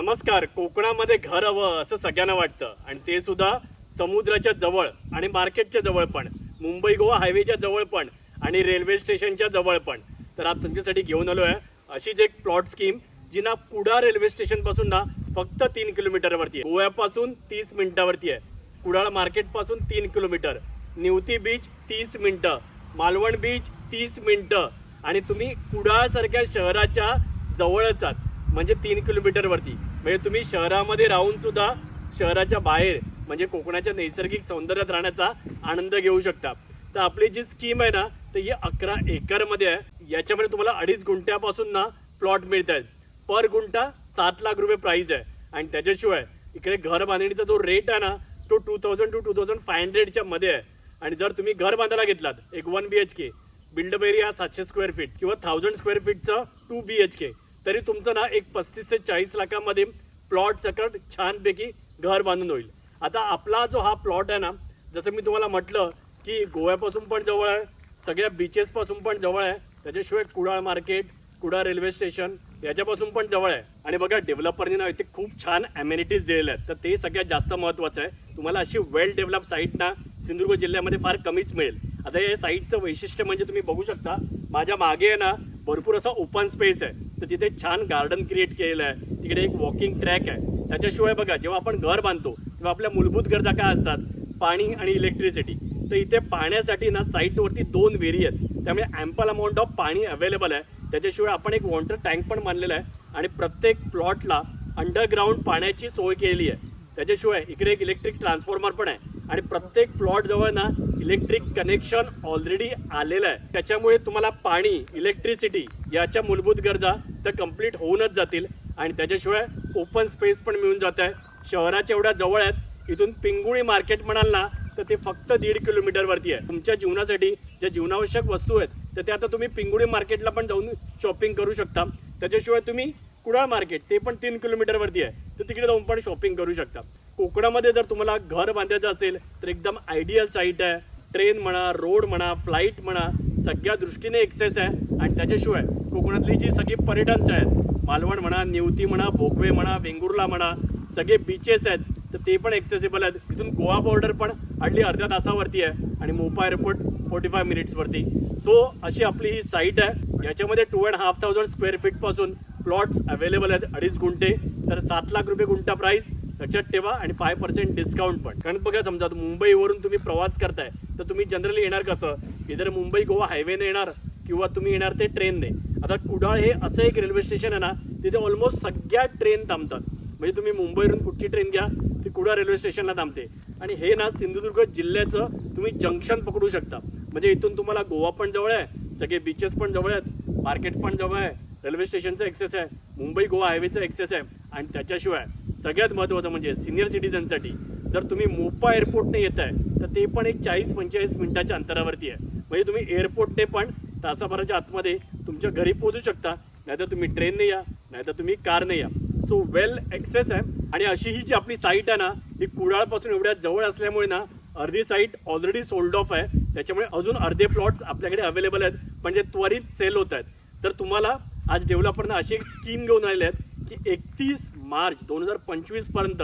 नमस्कार कोकणामध्ये घर हवं असं सगळ्यांना वाटतं. आणि ते सुद्धा समुद्राच्या जवळ आणि मार्केटच्या जवळ पण. मुंबई गोवा हायवेच्या जवळ पण आणि रेल्वे स्टेशनच्या जवळ पण. तर आज तुमच्यासाठी घेऊन आलो आहे अशीच एक प्लॉट स्कीम जी ना कुडाळ रेल्वे स्टेशनपासून ना फक्त तीन किलोमीटरवरती आहे. गोव्यापासून तीस मिनिटावरती आहे. कुडाळ मार्केटपासून तीन किलोमीटर निवती बीच तीस मिनटं. मालवण बीच तीस मिनटं. आणि तुम्ही कुडाळसारख्या शहराच्या जवळच आहात. म्हणजे तीन किलोमीटरवरती म्हणजे तुम्ही शहरामध्ये राहून सुद्धा शहराच्या बाहेर म्हणजे कोकणाच्या नैसर्गिक सौंदर्यात राहण्याचा आनंद घेऊ शकता. तर आपली जी स्कीम आहे ना तर ही अकरा एकरमध्ये आहे. याच्यामध्ये तुम्हाला अडीच गुंठ्यापासून ना प्लॉट मिळत आहेत. पर गुंठा सात लाख रुपये प्राईज आहे. आणि त्याच्याशिवाय इकडे घर बांधणीचा जो रेट आहे ना तो two thousand two two thousand five हंड्रेडच्या मध्ये आहे. आणि जर तुम्ही घर बांधायला घेतलात एक one B H K built up area सातशे स्क्वेअर फीट किंवा थाउजंड स्क्वेअर फीटचं टू बी एच के तरी तुमचं ना एक पस्तीस ते चाळीस लाखामध्ये प्लॉट सकट छानपैकी घर बांधून होईल. आता आपला जो हा प्लॉट आहे ना जसं मी तुम्हाला म्हटलं की गोव्यापासून पण जवळ आहे सगळ्या बीचेसपासून पण जवळ आहे त्याच्याशिवाय Kudal market Kudal railway station याच्यापासून पण जवळ आहे. आणि बघा डेव्हलपरनी ना इथे खूप छान ॲम्युनिटीज दिलेल्या आहेत. तर ते सगळ्यात जास्त महत्त्वाचं आहे. तुम्हाला अशी वेल डेव्हलप साईट ना सिंधुदुर्ग जिल्ह्यामध्ये फार कमीच मिळेल. आता या साईटचं वैशिष्ट्य म्हणजे तुम्ही बघू शकता माझ्या मागे आहे ना भरपूर असा ओपन स्पेस आहे. तर तिथे छान गार्डन क्रिएट केलेलं आहे. तिकडे एक वॉकिंग ट्रॅक आहे. त्याच्याशिवाय बघा जेव्हा आपण घर बांधतो तेव्हा आपल्या मूलभूत गरजा काय असतात? पाणी आणि इलेक्ट्रिसिटी तर इथे पाण्यासाठी ना साईटवरती दोन विहिरी आहेत. त्यामुळे ॲम्पल अमाऊंट ऑफ पाणी अवेलेबल आहे. त्याच्याशिवाय आपण एक वॉटर टँक पण बांधलेला आहे. आणि प्रत्येक प्लॉटला अंडरग्राऊंड पाण्याची सोय केलेली आहे. त्याच्याशिवाय इकडे एक इलेक्ट्रिक ट्रान्सफॉर्मर पण आहे. आणि प्रत्येक प्लॉट जवळ ना इलेक्ट्रिक कनेक्शन ऑलरेडी आलेलं आहे. त्याच्यामुळे तुम्हाला पाणी इलेक्ट्रिसिटी याच्या मूलभूत गरजा तर कंप्लीट होऊनच जातील. आणि त्याच्याशिवाय ओपन स्पेस पण मिळून जात आहे. शहराच्या एवढ्या जवळ आहेत. इथून पिंगुळी मार्केट म्हणाल ना तर ते फक्त दीड किलोमीटरवरती आहे. तुमच्या जीवनासाठी ज्या जीवनावश्यक वस्तू आहेत तर ते आता तुम्ही पिंगुळी मार्केटला पण जाऊन शॉपिंग करू शकता. त्याच्याशिवाय तुम्ही कुडाळ मार्केट ते पण तीन किलोमीटरवरती आहे. तर तिकडे जाऊन पण शॉपिंग करू शकता. कोकणामध्ये जर तुम्हाला घर बांधायचं असेल तर एकदम आयडियल साईट आहे. ट्रेन म्हणा रोड म्हणा फ्लाईट म्हणा सगळ्या दृष्टीने एक्सेस आहे. आणि त्याच्याशिवाय कोकणातली जी सगळी पर्यटन आहेत मालवण म्हणा निवती म्हणा भोगवे म्हणा वेंगुर्ला म्हणा सगळे बीचेस आहेत तर ते पण एक्सेसिबल आहेत. तिथून गोवा बॉर्डर पण हडली अर्ध्या तासावरती आहे आणि मोपा एअरपोर्ट फोर्टी फाय मिनिट्सवरती सो अशी आपली ही साईट आहे. याच्यामध्ये two and half thousand square फीटपासून plots available आहेत. अडीच गुंठे. तर सात लाख रुपये गुंठा प्राईस लक्षात ठेवा आणि फाय पर्सेंट डिस्काउंट पण. कारण बघा समजा मुंबईवरून तुम्ही प्रवास करताय तर तुम्ही जनरली येणार कसं? इधर मुंबई गोवा हायवेने येणार किंवा तुम्ही येणार ते ट्रेनने आता कुडाळ हे असं एक रेल्वे स्टेशन आहे ना तिथे ऑलमोस्ट सगळ्या ट्रेन थांबतात. म्हणजे तुम्ही मुंबईवरून कुठची ट्रेन घ्या ती कुडाळ रेल्वे स्टेशनला थांबते. आणि हे ना सिंधुदुर्ग जिल्ह्याचं तुम्ही जंक्शन पकडू शकता. म्हणजे इथून तुम्हाला गोवा पण जवळ आहे सगळे बीचेस पण जवळ आहेत मार्केट पण जवळ आहे रेल्वे स्टेशनचं एक्सेस आहे मुंबई गोवा हायवेचं एक्सेस आहे आणि त्याच्याशिवाय सगळ्यात महत्त्वाचं म्हणजे सिनियर सिटीजनसाठी जर तुम्ही मोपा एअरपोर्टने येत आहे तर ते पण एक चाळीस पंचेचाळीस मिनिटाच्या अंतरावरती आहे. म्हणजे तुम्ही एअरपोर्टने पण तासाभराच्या आतमध्ये तुमच्या घरी पोहोचू शकता नाहीतर तुम्ही ट्रेनने या नाहीतर तुम्ही कारने या. सो वेल ॲक्सेस आहे. आणि अशी ही जी आपली साईट आहे ना ही कुडाळपासून एवढ्या जवळ असल्यामुळे ना अर्धी साईट ऑलरेडी सोल्ड ऑफ आहे. त्याच्यामुळे अजून अर्धे प्लॉट्स आपल्याकडे अवेलेबल आहेत. म्हणजे त्वरित सेल होत आहेत. तर तुम्हाला आज डेव्हलपरनं अशी एक स्कीम घेऊन आलेली आहेत. की एकतीस मार्च दोन हजार पंचवीसपर्यंत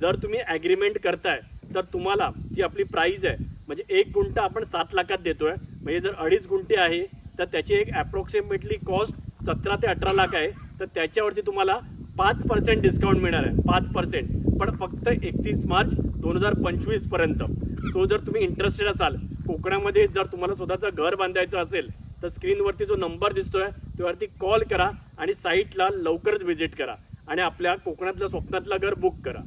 जर तुम्ही ॲग्रीमेंट करताय तर तुम्हाला जी आपली प्राईज आहे म्हणजे एक गुंठा आपण सात लाखात देतो आहे म्हणजे जर अडीच गुंठे आहे तर त्याची एक ॲप्रॉक्सिमेटली कॉस्ट सतरा ते अठरा लाख आहे. तर त्याच्यावरती तुम्हाला पाच पर्सेंट डिस्काउंट मिळणार आहे. पाच पर्सेंट पण फक्त एकतीस मार्च दोन हजार पंचवीसपर्यंत सो जर तुम्ही इंटरेस्टेड असाल कोकणामध्ये जर तुम्हाला स्वतःचं घर बांधायचं असेल तर स्क्रीनवरती जो नंबर दिसतोय त्यावरती कॉल करा आणि साईटला लवकरच व्हिजिट करा. आणि आपल्या कोकणातलं स्वप्नातलं घर बुक करा.